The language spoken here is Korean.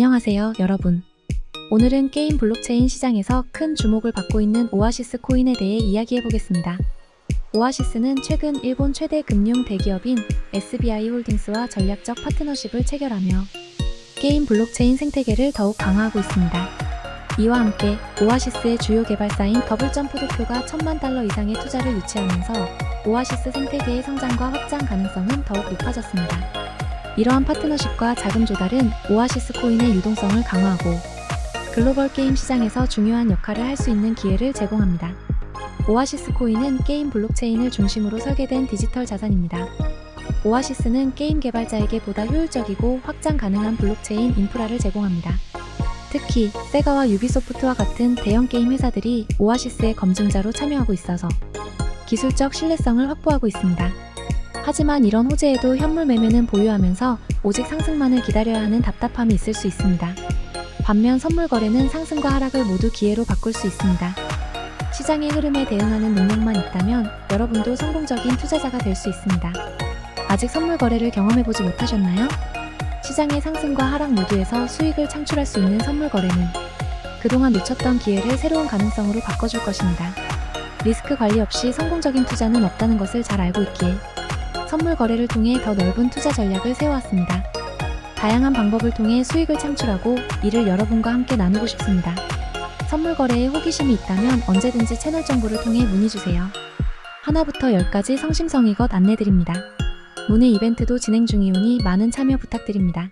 안녕하세요, 여러분. 오늘은 게임 블록체인 시장에서 큰 주목을 받고 있는 오아시스 코인에 대해 이야기해 보겠습니다. 오아시스는 최근 일본 최대 금융 대기업인 SBI 홀딩스와 전략적 파트너십을 체결하며 게임 블록체인 생태계를 더욱 강화하고 있습니다. 이와 함께 오아시스의 주요 개발사인 더블점프 도쿄가 천만 달러 이상의 투자를 유치하면서 오아시스 생태계의 성장과 확장 가능성은 더욱 높아졌습니다. 이러한 파트너십과 자금 조달은 오아시스 코인의 유동성을 강화하고 글로벌 게임 시장에서 중요한 역할을 할 수 있는 기회를 제공합니다. 오아시스 코인은 게임 블록체인을 중심으로 설계된 디지털 자산입니다. 오아시스는 게임 개발자에게 보다 효율적이고 확장 가능한 블록체인 인프라를 제공합니다. 특히 세가와 유비소프트와 같은 대형 게임 회사들이 오아시스의 검증자로 참여하고 있어서 기술적 신뢰성을 확보하고 있습니다. 하지만 이런 호재에도 현물 매매는 보유하면서 오직 상승만을 기다려야 하는 답답함이 있을 수 있습니다. 반면 선물 거래는 상승과 하락을 모두 기회로 바꿀 수 있습니다. 시장의 흐름에 대응하는 능력만 있다면 여러분도 성공적인 투자자가 될 수 있습니다. 아직 선물 거래를 경험해보지 못하셨나요? 시장의 상승과 하락 모두에서 수익을 창출할 수 있는 선물 거래는 그동안 놓쳤던 기회를 새로운 가능성으로 바꿔줄 것입니다. 리스크 관리 없이 성공적인 투자는 없다는 것을 잘 알고 있기에 선물 거래를 통해 더 넓은 투자 전략을 세워왔습니다. 다양한 방법을 통해 수익을 창출하고 이를 여러분과 함께 나누고 싶습니다. 선물 거래에 호기심이 있다면 언제든지 채널 정보를 통해 문의 주세요. 하나부터 열까지 성심성의껏 안내드립니다. 문의 이벤트도 진행 중이오니 많은 참여 부탁드립니다.